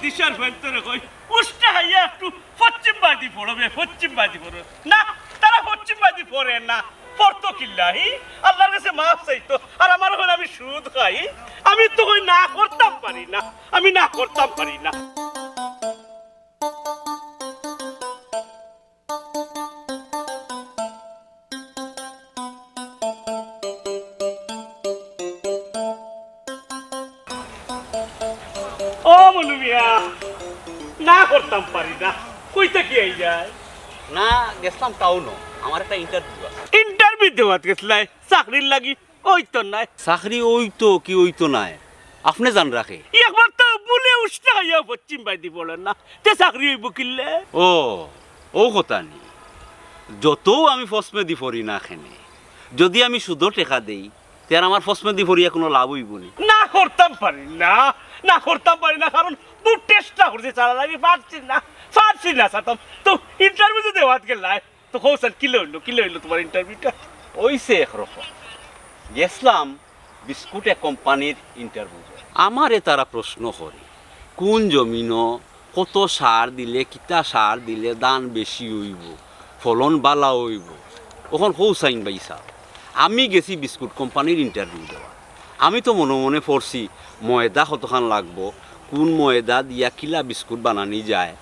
আপনি ভেতরে কই? উষ্টা হাইয়া একটু পশ্চিমবাদী পড়বে পশ্চিমবাদী পড়বে। না, তারা পশ্চিমবাদী পড়ে না, পড়তো কিল্লাহি আল্লাহর কাছে মাফ চাইতো, আর আমার হলে আমি সুদ খাই। আমি তো না করতাম পারি না, আমি না করতাম পারি না। ও মনু মিয়া না করতাম পারি না। কইতে কি আই যায় না গেছিলাম টাউনও। আমার একটা ইন্টারভিউ আছে। ইন্টারভিউ দেওয়াত গেছলাই চাকরির লাগি ওই তো নাই। চাকরি ওই তো কি ওই তো নাই। আপনি জান রাখে। একবার তো বলে উষ্টা হইয়া পশ্চিম বাইদি বলেন না তে চাকরি হইব কিনলে ও ও কথা নি। যত আমি ফসমে দি ফরি না খেনে যদি আমি শুধু টেকা দেই তার আমার ফসমে দি ফরিয়া কোনো লাভ হইব না? করতাম পারি না না করতাম পারি না কারণ তুই চেষ্টা করছি চালা লাগি পারছি না পারছি না সাতাম। তো ইন্টারভিউ তো দেওয়াত গেলাই। তো কৌশল কিলো হইল কিলো হইল তোমার ইন্টারভিউটা ওইসে একরকম গেছলাম বিস্কুটে কোম্পানির ইন্টারভিউ আমারে তারা প্রশ্ন করে কোন জমিনও কত সার দিলে কিতা সার দিলে দান বেশি হইব ফলন বালা হইব? ওখন হৌ সাইন বাইসা আমি গেছি বিস্কুট কোম্পানির ইন্টারভিউ দেওয়া আমি তো মনে মনে পড়ছি ময়দা কতখান লাগবো, কোন ময়দা দিয়া কিলা বিস্কুট বানানি যায়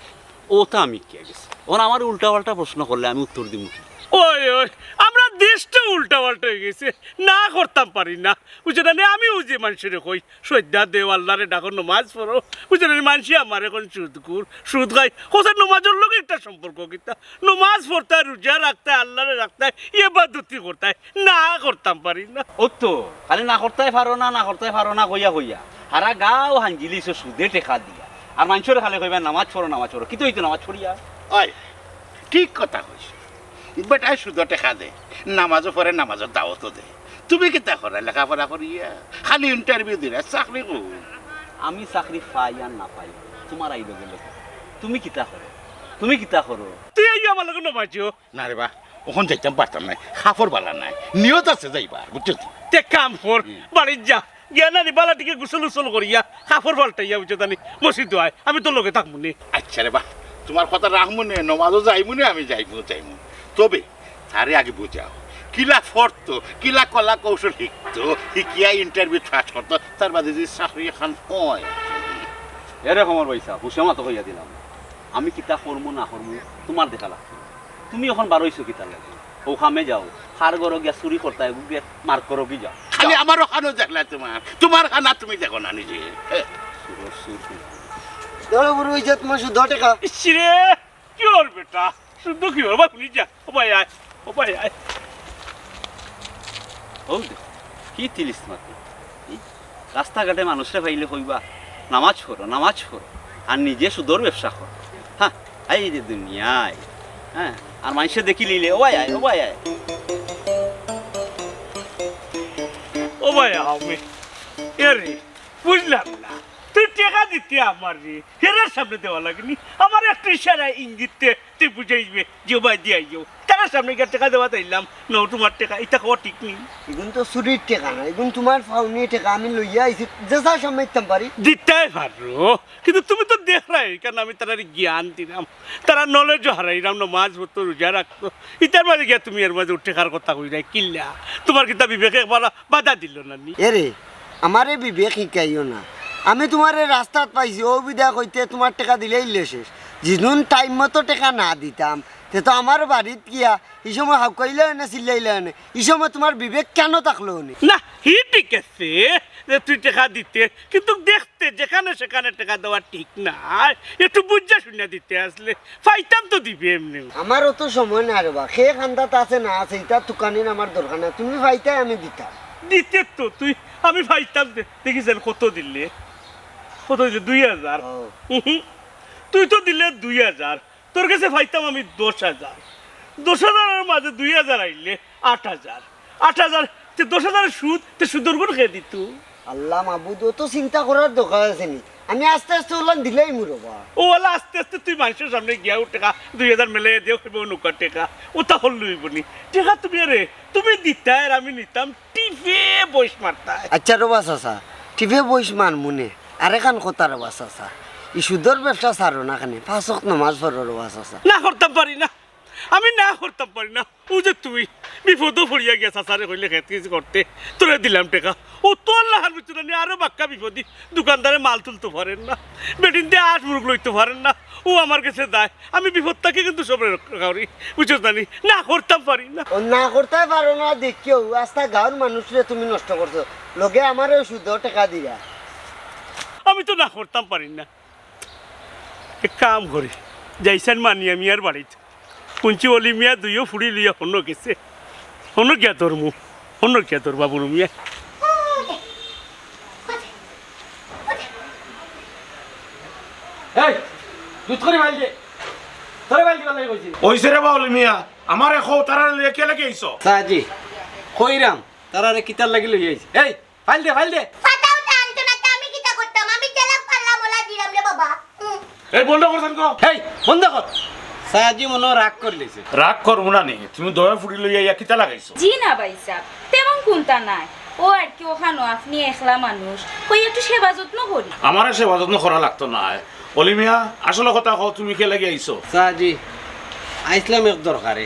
ও ওটা আমি কে গেছি? ওরা আমার উল্টা পাল্টা প্রশ্ন করলে আমি উত্তর দিব ওই ওই, আমরা দেশটা উল্টা পাল্টা হয়ে গেছে। না করতাম পারি না। বুঝে না? আমি যে মানুষের কই সদ্যা দেও আল্লাহরে ডাকো নমাজ পড়ো। বুঝে না? মানুষ আমার এখন সুদ কুর সুদ খাই কোথায় নমাজের লোক একটা সম্পর্ক কিতা? নমাজ পড়তে রোজা রাখতে আল্লাহরে রাখতে হয়, ইবাদতি করতে না করতাম পারি না। ও তো খালি না করতে পারো না না করতে পারো না কইয়া কইয়া। হারা গাও হাঞ্জিলিছে সুদে টেকা দিয়া। আর মানুষের খালি কইবা নামাজ পড়ো নামাজ পড়ো। কিন্তু হইতো নামাজ পড়িয়া। হয় ঠিক কথা কইস বেটাই শুধু টেকা দে নামাজও পরে নামাজের দাওয়াতও দে। তুমি কি কিতা করে লেখাপড়া করিয়া খালি ইন্টারভিউ দিলে চাকরি কো আমি চাকরি পাই আর না পাই তোমার আইলো গেল তুমি কিতা করো তুমি কিতা করো তুই এই আমার লোক নমাজিও না রে বা ওখান যাইতাম পারতাম নাই খাফর বালা নাই নিয়ত আছে যাইবার বুঝছ তে কাম কর বাড়ির যা। গিয়া না বালাটিকে গুসল উসল করিয়া কাপড় পাল্টাইয়া বুঝে জানি। মসজিদ হয় আমি তোর লগে থাকব নি। আচ্ছা রে বা তোমার কথা রাখব নে নমাজও যাইবো নে আমি যাইবো যাইবো তবে তারে আগে বুঝাও কিলা ফরতো কিলা কলা কৌশল শিখতো শিকিয়া ইন্টারভিউ পাস করতো তার বাদে যদি চাকরি এখন হয়? এরকম আমার পয়সা হুসে মাতো কইয়া দিলাম। আমি কিতা করব না করব তোমার দেখা লাগবে। তুমি এখন বারোইছো কিতা লাগে? ও খামে যাও হার গরো গিয়া চুরি করতে গিয়ে মার করো কি যাও। খালি আমারও খানো দেখলা তোমার তোমার খানা তুমি দেখো না নিজে। দৌড়ে বুড়ো হয়েছে তোমার শুধু টাকা। কি বেটা? ও ভাই আয় ও ভাই আয় ও দেখো কি তিরিস মাত্র রাস্তাঘাটে মানুষরা পাইলে কইবা নামাজ পড়ো নামাজ পড়ো আর নিজে সুদর ব্যবসা করো। হ্যাঁ এই যে দুনিয়ায় হ্যাঁ আর মানুষে দেখি লিলে ও আয় ও আয় ও ভাই আমি। বুঝলাম না। তুই টাকা দিতে আমার রে। হেরার সামনে দেওয়া লাগেনি। আমার একটু ইশারা ইঙ্গিতে তুই বুঝাইবে যে ভাই দিয়ে যাও তার সামনে গিয়ে টাকা দেওয়া তাইলাম নো তোমার টাকা এটা খাওয়া ঠিক নেই। এগুন তো চুরির টাকা না এগুন তোমার ফাউনি টাকা আমি লইয়া আইছি যে যা সামাইতাম পারি। দিতে পারো কিন্তু তুমি তো দেখলাই কারণ আমি তার জ্ঞান দিলাম। তারা নলেজও হারাইলাম না মাছ ভরতো রোজা রাখতো। ইতার মাঝে গিয়া তুমি এর মাঝে খার কথা কই নাই কিল্লা। তোমার কিতা বিবেকে বাধা দিল না নি। এরে আমারে বিবেক শিকাইও না। আমি তোমার রাস্তাত পাইছি ও বিদা কইতে তোমার টাকা দিলেই শেষ যিনুন টাইম মতো টাকা না দিতাম। তে তো আমার বাড়িত গিয়া এই সময় হাউকাইলে না চিল্লাইলে না এই সময় তোমার বিবেক কেন থাকল নি হি ঠিক আছে যে তুই টাকা দিতে কিন্তু দেখতে যেখানে সেখানে টাকা দেওয়া ঠিক না। একটু বুঝা শুনে দিতে আসলে ফাইতাম তো দিবে এমনি আমার অত সময় না রে বা সে খান্দাত আছে না আছে এটা তুকানির আমার দরকার না তুমি পাইতাই আমি দিতাম। দিতে তো তুই আমি ফাইতাম দে- দেখিছেন কত দিলে। কত দিলে দুই হাজার। তুই তো দিলে দুই হাজার। তোর কাছে ফাইতাম আমি দশ হাজার। দশ হাজারের মাঝে দুই হাজার আইলে আট হাজার। আট হাজার তে দশ হাজারের সুদ তে সুদর গুণ খেয়ে দিত? আল্লাহ মাবুদ তো চিন্তা করার দরকার আছে নি। আমি আস্তে আস্তে ওলান দিলেই মুরবা ও ওলা আস্তে আস্তে তুই মানুষের সামনে গিয়াও টাকা। দুই হাজার মেলে দিও খেবো নৌকার টাকা। ও তা হল লইবনি টাকা তুমি আরে তুমি দিতা আর আমি নিতাম টিভে বইস মারতায়। আচ্ছা রবা চাচা টিভে বইস মান মনে। আরেখান কথার বাস আসা ই সুদর ব্যবসা সারো না খানে পাঁচক নমাজ পড়ার বাস আসা না করতাম পারি না। আমি না করতাম পারি না। ও যে তুই বিপদও পড়িয়া গেছা সারে কইলে খেত কিছু করতে। তোরে দিলাম টেকা। ও তোর লাহার ভিতরে নিয়ে আরও বাক্কা বিপদি দোকানদারে মাল তুলতে পারেন না। বেটিন দিয়ে আট মুরগ লইতে পারেন না। ও আমার কাছে দেয় আমি বিপদটাকে কিন্তু সব রক্ষা করি বুঝছ জানি? না করতাম পারি না। ও না করতে পারো না দেখিও। আস্তা গাঁর মানুষরে তুমি নষ্ট করছ। লগে আমারও শুদ্ধ টাকা দিলা আমি তো না করতাম পারি না। এক কাম করি যাইছেন মানিয়া মিয়ার বাড়িতে। কুঞ্চি অলি মিয়া দুইও ফুড়ি লিয়া হন্য গেছে। হন্য গিয়া তোর মু হন্য গিয়া তোর বাবুর মিয়া। এই দুধ দে। তোরে বাইল দিবার লাগি কইছি। ওইসে রে বাউলি মিয়া আমার এখো তারা লেকে লেগে আইছো? সাজি কইরাম তারারে কিতার লাগি লই আইছি। এই ফাইল দে ফাইল দে পাতাও টানতো না তা আমি কিটা করতাম আমি তেলাম পারলাম ওলা দিলাম রে বাবা হুম। এই বন্ধ করছেন কো এই বন্ধ কর। সাজি মনে রাগ করে লইছে রাগ করব না নি তুমি দয়া ফুড়ি লইয়া ইয়া কিতা লাগাইছো? জি না ভাই সাহ তেমন কোনটা নাই। ও আর কি ওখানো আপনি একলা মানুষ কই একটু সেবা যত্ন করি। আমার সেবা যত্ন করা লাগতো না। অলি মিয়া আসলে কথা কও তুমি কে লাগি আইছো? সাজি আইসলাম এক দরকারে।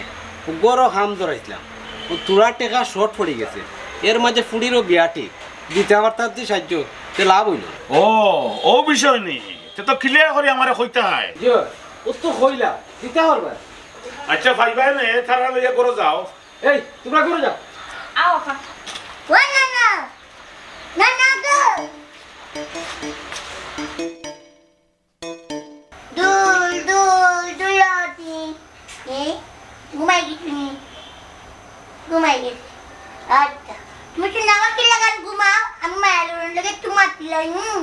বড় হাম ধরাইছিলাম। ও তুরা টেকা শর্ট পড়ে গেছে। এর মাঝে ফুড়িরও বিয়া ঠিক। দিতে পারতাম সাহায্য তে লাভ হইল ও ও বিষয় নি তে তো ক্লিয়ার করে আমারে কইতে হয়। ও তো কইলা দিতে পারবা আচ্ছা ভাইবাই নে তারা লইয়া করে যাও। এই তোমরা করে যাও। আও না না। না না গো দুল দুল দুলতি এ ঘুমাই গেছি ঘুমাই গেছি। আচ্ছা। তুমি তো নামা কি লাগান ঘুমাও? আমি মায়ের লাগে তোমার তিলাই হুম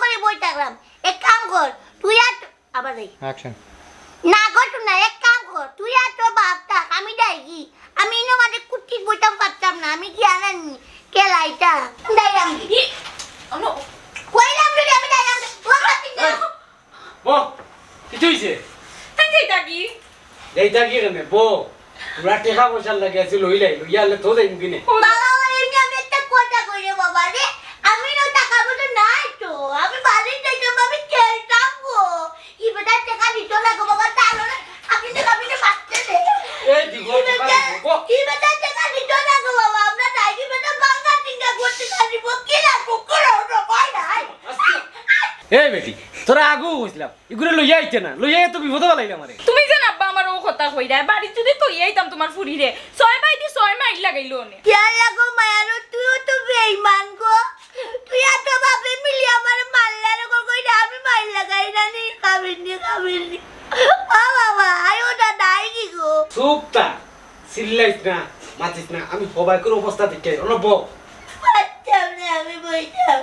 করে বই থাকলাম। এক কাম কর তুই আর আবার দেই না করতো না এক কাম কর তুই আর তোর বাপ থাক আমি যাই আমি ইনো মাঝে কুটি বইতাম পারতাম না আমি কি আনানি কেলাইটা দাইলাম কইলাম যদি আমি দাইলাম ও কিছু হইছে? তাই যাই থাকি। এইটা কি কেনে বো তোরা টেকা পয়সার লাগে আছে লই লাই লইয়া তো যাইম কিনে। বাবা এমনি আমি একটা কথা কই রে বাবা রে আমি না টাকা পয়সা নাই তো আমি বাড়ির যাইতাম আমি খেলতাম গো। কি বেটা টাকা দিত না গো বাবা তাহলে আপনি তো আমি মারতে দে। এই দিগো টাকা কি বেটা টাকা দিত না গো বাবা। আমরা কি বেটা বাংলা টিঙ্গা করতে পারিব কি না কুকুর ওটা পাই নাই এই বেটি তোরা আগু হইছিলাম ইগুরে লইয়া আইতে না লইয়া তো বিপদ বালাইলা আমারে। তুমি জান আব্বা আমার ও কথা কই দেয় বাড়ি যদি কই আইতাম তোমার ফুরি রে ছয় বাইদি ছয় মাইল লাগাইলো নে কেয়ার লাগো মায়ারো তুইও তো বেইমান গো। তুই এত বাপে মিলি আমার মারলে রে গো কইরা আমি মাইল লাগাই না নি কাবিনি কাবিনি ও বাবা আয়ো না নাই কি গো? চুপ তা চিল্লাইস না মাতিস না আমি সবাই করে অবস্থা দেখে অনব পারতাম না আমি বইতাম।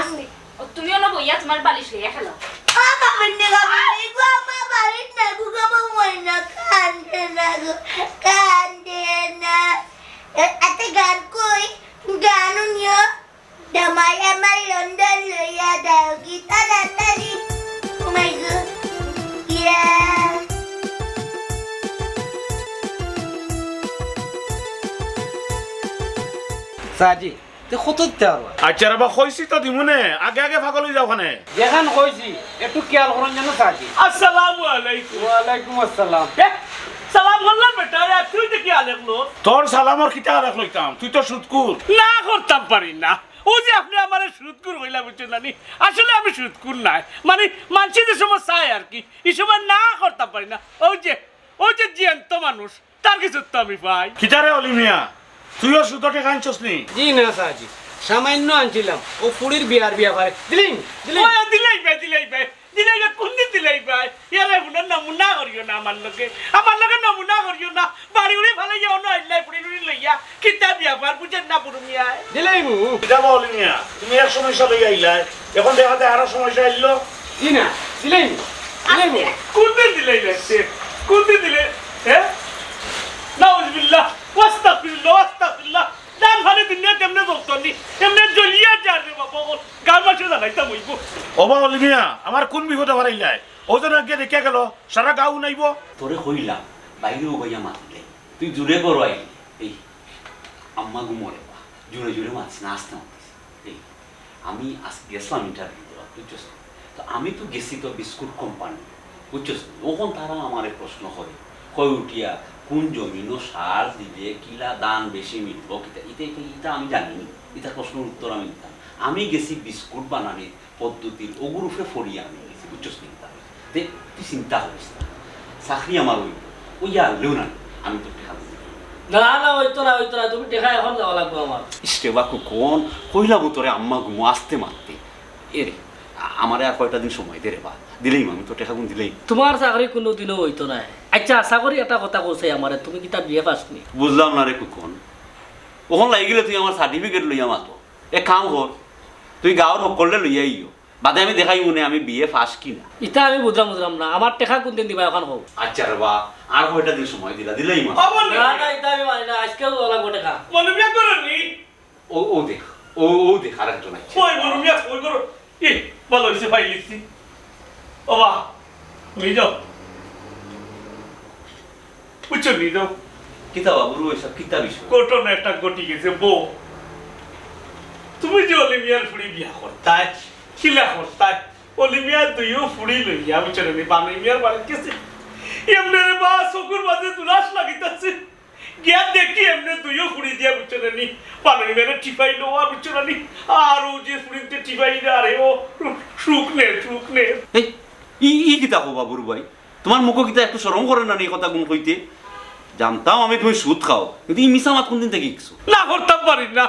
আসতে ও তুমি অন বইয়া তোমার বালিশ লইয়া খেলো। ও কাবিনি কাবিনি গো আমার বাড়ির না গো গো ময়না কান্দে না গো কান্দে না। এতে গান কই? গান নিও। Damay আমার লন্ডন লইয়া দাও দান্দারি ও মাই গড ইয়া সাজি তে কত দিতে পারবা আচ্ছা কইছি তো দিমুনে। আগে আগে ভাগল হই যাও খানে। যেখান কইছি একটু খেয়াল করুন যেন সাজি আসসালামু আলাইকুম। ওয়ালাইকুম আসসালাম। এ, সালাম করলাম বেটা রে তুই দেখি আলেখলো তোর সালামর কিতা রাখ লইতাম তুই তো সুদকুর না করতাম পারি না। ও যে আপনি আমার সুদকুর হইলা বুঝছেন নানি আসলে আমি সুদকুর নাই। মানে মানসি যে সময় চাই আর কি এই সময় না করতে পারি না। ওই যে ওই যে জ্যান্ত মানুষ তার কিছু তো আমি পাই। কিতা রে অলি মিয়া তুইও সুদ টেকা আনছস নি? জি না সাজি সামান্য আনছিলাম। ও ফুড়ির বিয়ার বিয়া পারে। দিলিং দিলিং ওই দিলেই বে দিলেই বে দিলাই কোন দিন দিলাই ভাই ইয়ারে বুনা নমুনা করিও না আমার লগে আমার লগে নমুনা করিও না বাড়ি উড়ি ভালো যাও না আইলাই পুরি উড়ি লইয়া কিতা দিয়া পার বুঝেন না পুরুমিয়া দিলাই মু যাব অলিমিয়া তুমি এক সমস্যা লই আইলাই এখন দেখাতে আরও সমস্যা আইলো জি না দিলাই মু দিলাই মু কোন দিন দিলাই লাগছে কোন দিন দিলে হ্যাঁ নাউজুবিল্লাহ ওয়াস্তাগফিরুল্লাহ ওয়াস্তাগফিরুল্লাহ দান ভানে দুনিয়া কেমনে জলতনি কেমনে জ্বলিয়া যায় রে বাবা গান মাসে জানাইতাম হইব ওবা অলিমিয়া আমার কোন বিপদে হারাইলাই ওজন আগে দেখে গেল সারা গাও নাইব তোরে কইলাম বাইরেও গইয়া মাতিলে তুই জুড়ে করো আইলি এই আম্মা গুমরে বা জুড়ে জুড়ে মাতিস না আসতে মাতিস এই আমি আজ গেছিলাম ইন্টারভিউ দেওয়া বুঝছস? তো আমি তো গেছি তো বিস্কুট কোম্পানি বুঝছস? ওখন তারা আমার প্রশ্ন করে কই উঠিয়া কোন জমিনও সার দিলে কিলা দান বেশি মিলব কিতা? এটা এটা আমি জানিনি এটা প্রশ্নের উত্তর আমি দিতাম। আমি গেছি বিস্কুট বানানির পদ্ধতির ওগুর উপরে ফরিয়ে আমি গেছি বুঝছস চিন্তা তুই চিন্তা করিস না চাকরি আমার ওই ওই আনলেও না আমি তো টেকা না। না হইতো না হইতো না। তুমি টেকা এখন যাওয়া লাগবে আমার। ইস্টেবা কুকন কইলা তোরে আম্মা গুমো আসতে মারতে। এরে আমারে আর কয়টা দিন সময় দে রে বা। দিলেই আমি তো টেকা গুণ দিলেই। তোমার চাকরি কোনো দিনও হইতো না আচ্ছা আশা করি এটা কথা কইছে আমারে তুমি কি তার বিয়ে পাসনি বুঝলাম না রে কুকন। ওখন লাগি গেলে তুই আমার সার্টিফিকেট লইয়া মাতো? এক কাম কর তুই গাঁৱৰ সকলোৱে লৈ আহিও বাদে আমি দেখাই মনে আমি বিয়ে পাস কিনা ইটা আমি বুঝলাম বুঝলাম না। আমার টেকা কোন দিন দিবা এখন হোক আচ্ছা রে বা আর কয়টা দিন সময় দিলা? দিলেই মা। না না ইটা আমি মানি না। আজকেও যাওয়া লাগবে টেকা। মনে বিয়া করনি ও ও দেখ ও ও দেখ আর একজন আছে ওই মনে বিয়া ওই করো এ ভালো হয়েছে ভাই লিখছি ও বা নিয়ে যাও। বুঝছ নিয়ে যাও। কিতা বাবুরু এসব কিতা বিষয়? ঘটনা একটা ঘটি গেছে বউ। তুমি যে অলিমিয়ার ফুড়ি বিয়া করতাই খিলা করতাই অলিমিয়ার দুইও ফুড়ি লইয়া নি বানিমিয়ার বাড়ি গেছে। এমনি বা চকুর মাঝে তুলাস লাগিতাছে। গিয়া দেখি এমনি দুইও ফুড়ি দিয়া বুঝছ নি বানিমিয়ারে টিপাই লো আর বুঝছ নি আর ও যে ফুড়িতে টিপাই না আরে ও সুখ নে সুখ নে। এই ই কিতা কো বাবুর ভাই তোমার মুখ কিতা একটু সরম করে না নি কথা গুণ কইতে? জানতাম আমি তুমি সুদ খাও কিন্তু ই মিছা মাত কোনদিন থেকে শিখছো? না করতাম পারি না।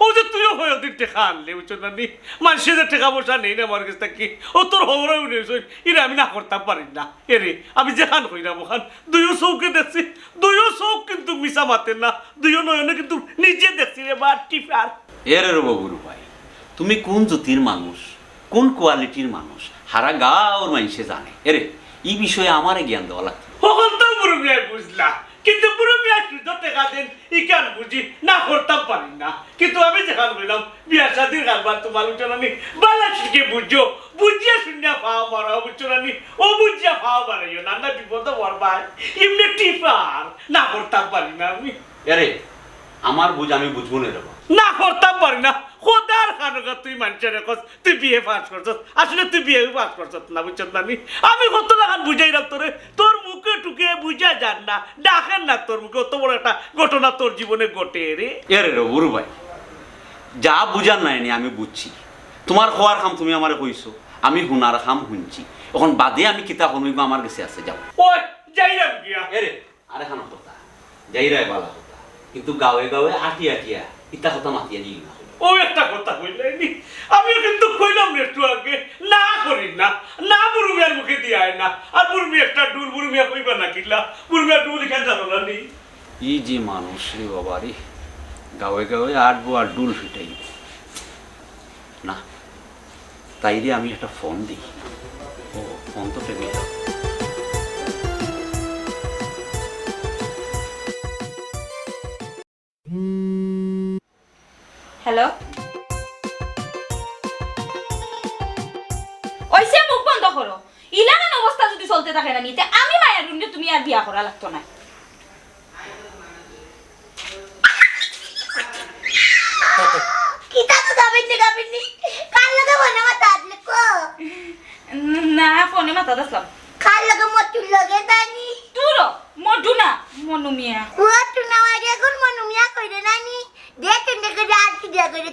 ও যে তুইও হয়ে ওদের টেকা আনলে বুঝছ না নি মানুষের যে টেকা পয়সা নেই না আমার কাছে কি ও তোর হবরে উঠেছ ইরে আমি না করতাম পারি না। এরে আমি যেখান হই না ওখান দুইও চৌকে দেখছি মিশা না দুইও নয়নে কিন্তু নিজে দেখছি রে বা টিফার এর বাবুর ভাই তুমি কোন জ্যোতির মানুষ কোন কোয়ালিটির মানুষ হারা গাঁওর মানুষে জানে? এরে এই বিষয়ে আমারে জ্ঞান দেওয়া লাগতো বুঝলা। কিন্তু পুরো মিয়া শুধু টেকা দেন ই কেন বুঝি? না করতাম পারি না। কিন্তু আমি যেখান বললাম বিয়া শাদির কারবার তোমার উঠে নানি বালা শিখে বুঝছ বুঝিয়া শুনিয়া ফাও মারা বুঝছ নানি ও বুঝিয়া ফাও মারাইও না না বিপদ পড়বাই এমনি টিপার না করতাম পারি না আমি। এরে আমার বুঝ আমি বুঝব না রে না করতাম পারি না। খোদার খানকা তুই মানুষের কস তুই বিয়ে পাস করছ আসলে তুই বিয়ে পাস করছ না বুঝছ না আমি কত লাগান বুঝাই রাখ তোরে? টুকে বুঝা না ডাকেন না তোর মুখে অত বড় একটা ঘটনা তোর জীবনে ঘটে রে। এরে রে ভাই যা বুঝার নাই নি আমি বুঝছি। তোমার খোয়ার খাম তুমি আমারে কইছো আমি হুনার খাম শুনছি এখন বাদে আমি কিতা শুনিব আমার কাছে আছে যাও। ওই যাইলাম গিয়া। এরে আরে খান কথা যাই রে বালা কথা কিন্তু গাঁৱে গাঁৱে আটি আটিয়া ইতা কথা মাতিয়া দিই না। ও একটা কথা কইলাইনি আমি কিন্তু কইলাম একটু আগে, না করি না না বুড়ুমিয়ার মুখে দিয়ে না। আর বুড়ুমি একটা ডুল বুড়ুমিয়া কইবা না কিলা? বুড়ুমিয়া ডুল এখান জানো না নি ই যে মানুষ রে বাবা রে গাঁৱে গাঁৱে আটবো আর ডুল ফিটাই না, তাইরে আমি একটা ফোন দিই। ও, ফোন তো টেবিল হ্যালো ওইসে মুখ বন্ধ করো। ইলাকান অবস্থা যদি চলতে থাকে না নিতে আমি মায়ের রুমে তুমি আর বিয়া করা লাগতো না। কিতা তো গাবেন নি গাবেন নি মনে মাথা আদলে না ফোনে মাথা দাসলাম। কার লগে মতুর লগে দানি? তুরো মডু না মনু মিয়া। মতু না আগে কোন মনু মিয়া কইরে নানি। কইরে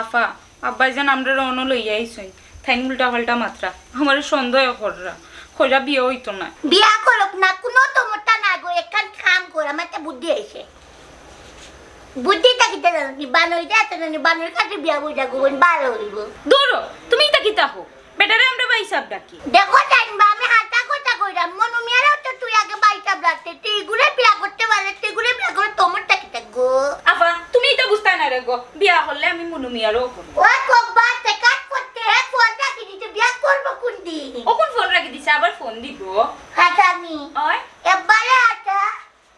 আফা আব্বাই যেন আমরা রওনা লইয়া আইসই। থাইন উল্টা পাল্টা মাত্রা। আমার সন্দেহ কররা। খোঁজা বিয়ে হইতো না। বিয়া করক না কোনো তোমারটা না গো এখান কাম কর আমার তো বুদ্ধি আইছে। বুদ্ধি থাকিতে জানো নি? বানর যা তো নি বানর কাছে বিয়া বুঝা গো ভালো হইব। দূর তুমি এটা কিতা হো? বেটারে আমরা বাইসাব ডাকি। দেখো জানবা আমি হাতা কথা কইরাম। মনু মিয়ারাও তো তুই আগে বাইটা ব্লাতে তুই গুলে বিয়া করতে পারে তুই গুলে বিয়া করে তোমার থাকব আফা তুমি এটা বুঝতে না রে গো বিয়া করলে আমি মনুমিয়ারও করব ও কব্বা তে কাট করতে হে ফোন রাখি দিতে বিয়া করব কোন দিন? ওখন ফোন রাখি দিছে আবার ফোন দিব। হাসানি ওই এবারে হাসা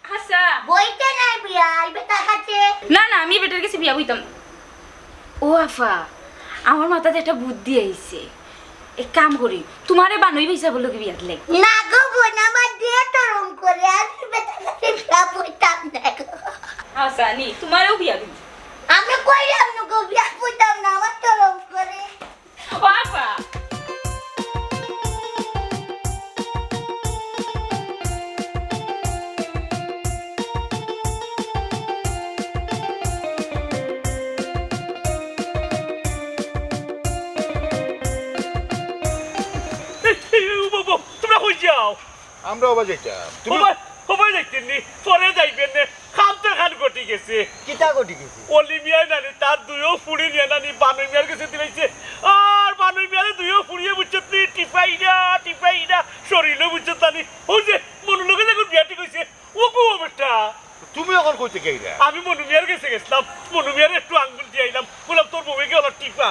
হাসা বইতে নাই বিয়া আইবে তার কাছে না না আমি বেটার কাছে বিয়া বইতাম না। ও আফা আমার মাথাতে একটা বুদ্ধি আইছে এক কাম করি তোমারে বানুই বেসা বলো কি বিয়াত লাই না গো বোন আমার দিয়ে তরম করে আমি বেটার কাছে বিয়া বইতাম না? গো। হাসা নি তোমারেও বিয়া দিব আমি কইলাম না গো বিয়া বইতাম না আমার তরম করে ও আফা তোমরা কই যাইতাম তুমি সবাই দেখতেন নি পরে যাইবেন গেছে। কিতা গটি গেছে? অলিভিয়া নানি তার দুইও ফুড়ি নিয়ে নানি মিয়ার কাছে দিলাইছে আর মিয়ারে দুইও ফুড়িয়ে বুঝছে তুই টিপাই না টিপাই না শরীরে বুঝছে তানি ও যে মনু লোকে যখন বিয়াটি কইছে ও কো বেটা? তুমি এখন কইতে গেইলা আমি মনু মিয়ার কাছে গেছিলাম। মনু মিয়ার একটু আঙ্গুল দিয়ে আইলাম বললাম তোর বউকে গেল টিপা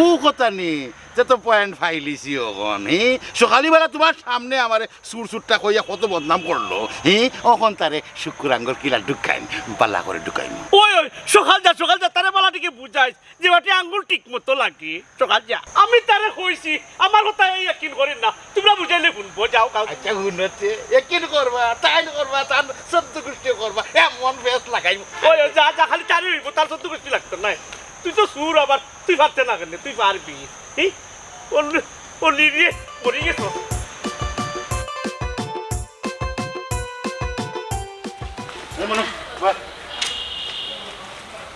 ও কথা নি যে তো পয়েন্ট ফাইলিছি অকন হি? সকালবেলা তোমার সামনে আমার সুর সুরটা কইয়া কত বদনাম করল হি? অকন তারে শুক্রাঙ্গর কিলা ঢুকাইন পাল্লা করে ঢুকাইন। ওই ওই সকাল যা সকাল যা তারে বলাটিকে বুঝাইস যে বাটি আঙ্গুল ঠিক মতো লাগে। সকাল যা আমি তারে কইছি আমার কথা এই ইয়াকিন করেন না তোমরা বুঝাইলে শুনব যাও কাল। আচ্ছা হুনতে একিন করবা তাইন করবা তান সত্য কৃষ্টি করবা এমন বেশ লাগাই ওই যা যা খালি চারি হইব তার সত্য লাগতো না তুই তো সুর আবার তুই পারতে না কেন তুই পারবি। গেছ।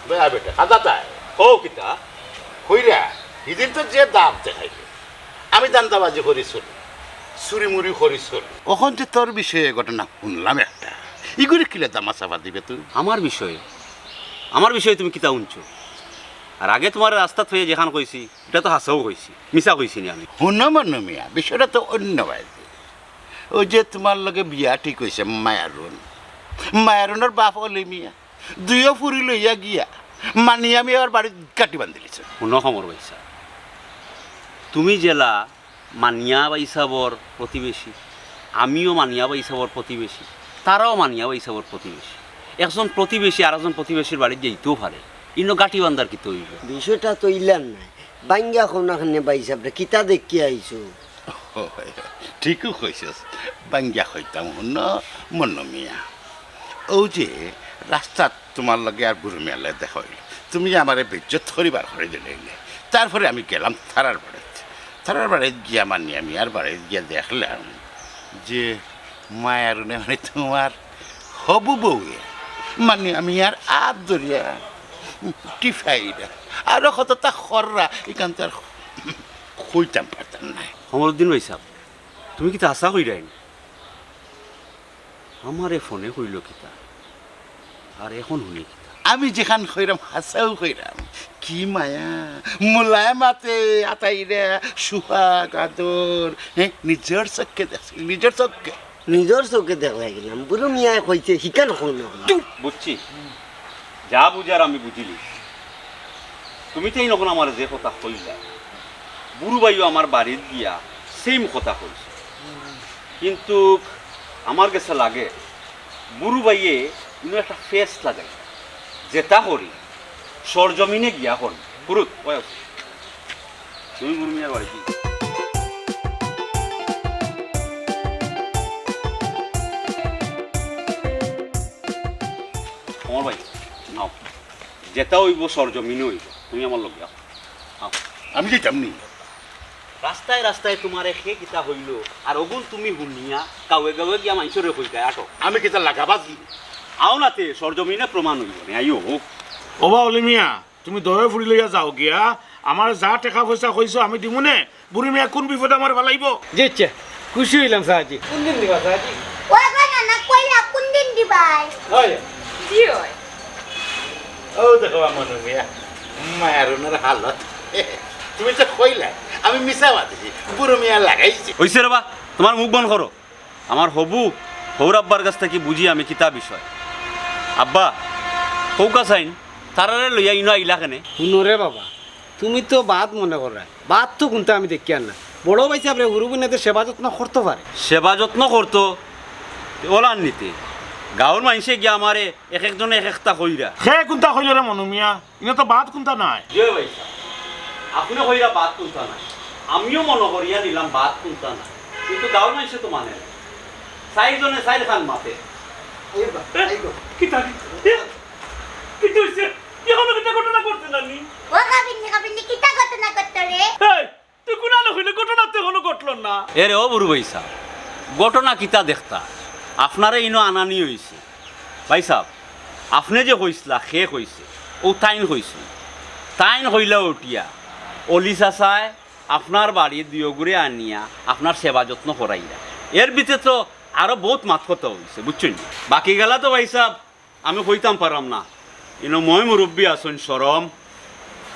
বেটা কিতা কইরা ইদিন তো যে দাম দেখাইবে আমি দান্দাবাজি করি চলি চুরি মুড়ি করি চলি কখন যে তোর বিষয়ে ঘটনা শুনলাম একটা। ইগুলি কিলে দামা চাপা দিবে তুই? আমার বিষয়ে? আমার বিষয়ে তুমি কিতা শুনছো? আর আগে তোমার রাস্তা থয়ে যেখান কইছি এটা তো হাসাও কইছি মিছা কইছি নি আমি। শুনমান মিয়া বিষয়টা তো অন্য বাইরে ওই যে তোমার লগে বিয়া ঠিক হয়েছে মায়ারুন মায়ারুনের বাপ অলি মিয়া। দুইও ফুরি লইয়া গিয়া। মানি আমি আর বাড়ির কাটি বান্ধি দিছে। শুনো সমর বাইসা তুমি জেলা মানিয়া বাইসাবর প্রতিবেশী আমিও মানিয়া বাইসাবর প্রতিবেশী তারাও মানিয়া বাইসাবর প্রতিবেশী একজন প্রতিবেশী আর একজন প্রতিবেশীর বাড়িতে যেতেও পারে ইনো গাটি বান্দার কি তৈরি? বিষয়টা তো ইলান নাই। বাঙ্গিয়া কোনাখানে বাইসাবরে কিতা দেখি আইছো? ঠিকও কইছস। বাঙ্গিয়া হইতাম শুন মন মিয়া। ও যে রাস্তাত তোমার লগে আর বুড়ো মেয়ালে দেখা হইল। তুমি যে আমার বেজ্জত করিবার করে দিলে তারপরে আমি গেলাম থারার বাড়িতে থারার বাড়িতে গিয়া মানি আমি আর বাড়িতে গিয়া দেখলাম যে মায়ারুনে মানে তোমার হবু বউয়ে মানে আমি আর আপ দরিয়া টিফাইডা। আরও কতটা খররা এখান তার কইতাম পারতাম না সমরুদ্দিন বাইসাব তুমি কি আশা কইরাই আমারে ফোনে কইল কিতা আর এখন শুনি কিতা। আমি যেখান খৈরাম হাসাও খৈরাম কি মায়া মোলায় মাতে আতাইরে সুহাগ আদর হ্যাঁ নিজের চক্ষে দেখছি নিজের চক্ষে নিজের চোখে দেখা গেলাম বুড়ো মিয়ায় কইছে শিকান হইল বুঝছি যা বুঝার আমি বুঝিলি। তুমি তাই নখন আমার যে কথা কইলা। বুড়ু বাইও আমার বাড়ির গিয়া সেম কথা কইছে। কিন্তু আমার কাছে লাগে, বুড়ু বাইয়ে ইনো একটা ফেস লাগাই। যেটা করি সরজমিনে গিয়া করি পুরুত আছে। তুমি বুড়ু মিয়ার বাড়ি যেটা হইব সরজমিনে হইব। তুমি আমার লগ যাও। আমি যেতাম নি রাস্তায় রাস্তায় তোমার সে কিতা হইল আর অগুন তুমি শুনিয়া গাঁৱে গাঁৱে গিয়া মানুষরে হই যায় আটক আমি কেটা লাগাবা কি আও নাতে সরজমিনে প্রমাণ হইব নে আইও হোক। অবা অলিমিয়া তুমি দয়ে ফুৰি লইয়া যাও গিয়া। আমাৰ যা টেকা পইচা কৈছো আমি দিমুনে বুঢ়ী মিয়া কোন বিপদ আমাৰ ভালো লাগিব যেচ্ছে খুশি হইলাম সাহাজি কোন দিন দিবা সাহাজি ওই গো না কইলা কোন দিন দিবাই? হয়। জি হয়। ও দেখো আমার মিয়া মায়ারুনের হালত। তুমি তো কইলা আমি মিশা মাতি বুড়ো মিয়া লাগাইছি। হইছে রে বা তোমার মুখ বন্ধ করো। আমার হবু হৌর আব্বার কাছ থেকে বুঝি আমি কিতা বিষয়। আব্বা হৌকা চাইন তারারে লইয়া ইনো আইলা কেনে? শুনোরে বাবা তুমি তো বাদ মনে করা। বাদ তো কোনটা আমি দেখি আর না বড় পাইছে আপনি হুরুবিনাতে সেবা যত্ন করতে পারে। সেবা যত্ন করতো ওলান নিতে। গাঁৱৰ মানুহে গিয়া আমারে এক একজনে এক একটা কইরা সে কোনটা কইল রে মনুমিয়া ইনে তো বাদ কোনটা নাই আপনি কইরা বাদ কোনটা নাই। আমিও মনে করিয়া নিলাম বাদ কোনটা নাই। কিন্তু গাঁৱৰ মানুহে তো মানে না। চাৰিজনে চাৰি খান মাতে। কিতা কিন্তু এখনও কিতা ঘটনা করতে নানি। ও কাবিনি কাবিনি কিতা ঘটনা করতে রে তুই কোনা হইলে ঘটনা তো এখনও ঘটল না। এরে ও বুড়ো ভাইসা ঘটনা কিতা দেখতা? আপনারে ইনো আনানি হয়েছে ভাই সাহ আপনি যে কইসলা সে কইছে, ও তাইন কইছে। তাইন হইলা উঠিয়া, অলি চাচায় আপনার বাড়ির দিয়গুড়ে আনিয়া আপনার সেবা যত্ন করাইলা। এর ভিতরে তো আরও বহুত মাত কথা হয়েছে বুঝছেন বাকি গেলা তো ভাই সাহ আমি কইতাম পারাম না। ইনো মই মুরব্বী আসুন সরম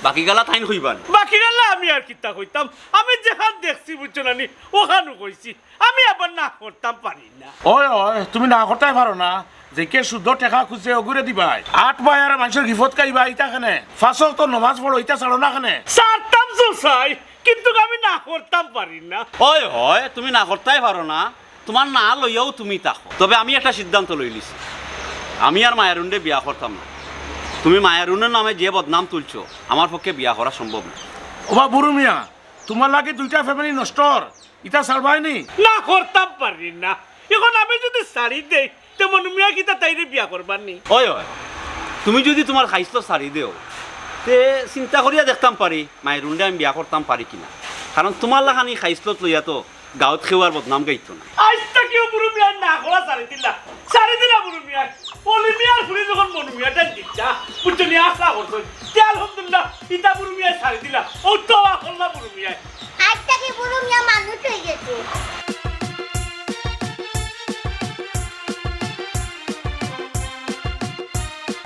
বাকি গেলা তাইন কইবান বাকি গেলে আমি আর কিতা কইতাম? আমি যেখান দেখছি বুঝছ নানি ওখানো কইছি। আমি আবার না করতাম পারি না। ওই ওই তুমি না করতে পারো না। যে কে শুদ্ধ টেকা খুঁজছে ওগুরে দিবাই। আট বাই আর মানুষের গিফত কাইবা ইটা কেনে? ফাঁসক তো নমাজ পড়ো ইটা ছাড়ো না কেনে? সারতাম তো চাই কিন্তু আমি না করতাম পারি না। হয় হয় তুমি না করতেই পারো না। তোমার না লইয়াও তুমি তাকো তবে আমি একটা সিদ্ধান্ত লই লিছি। আমি আর মায়ারুন্ডে বিয়া করতাম না। তুমি মায়ারুনের নামে যে বদনাম তুলছো আমার পক্ষে বিয়া করা সম্ভব না। ওবা বুড়ো মিয়া তোমার লাগে দুইটা ফ্যামিলি নষ্টর। ইটা ছাড়বাই নি? না করতাম পারি না। এখন আমি যদি শাড়ি দেই তেমন মিয়া কিতা তাইরে বিয়া করবার নি? হয় হয়। তুমি যদি তোমার খাইস্ত সারি দেও তে চিন্তা করিয়া দেখতাম পারি মায়েরুন্ডে আমি বিয়া করতাম পারি কিনা। কারণ তোমার লাখানি খাইস্তত লইয়া তো গাঁৱত খেওয়ার বদনাম গাইতো না। আজ তাকেও বুড়ো মিয়া না করা শাড়ি দিলা? শাড়ি দিলা বুড়ো মিয়া অলি মিয়ার ফুলি যখন মনু মিয়াটা দিচ্ছা পুজনি আশা করছ তে আলহামদুলিল্লাহ, ইতা বুড়ো মিয়া শাড়ি দিলা। ও তো করলা বুড়ো মিয়া আজ থেকে বুড়ো মিয়া মানুষ হয়ে গেছে।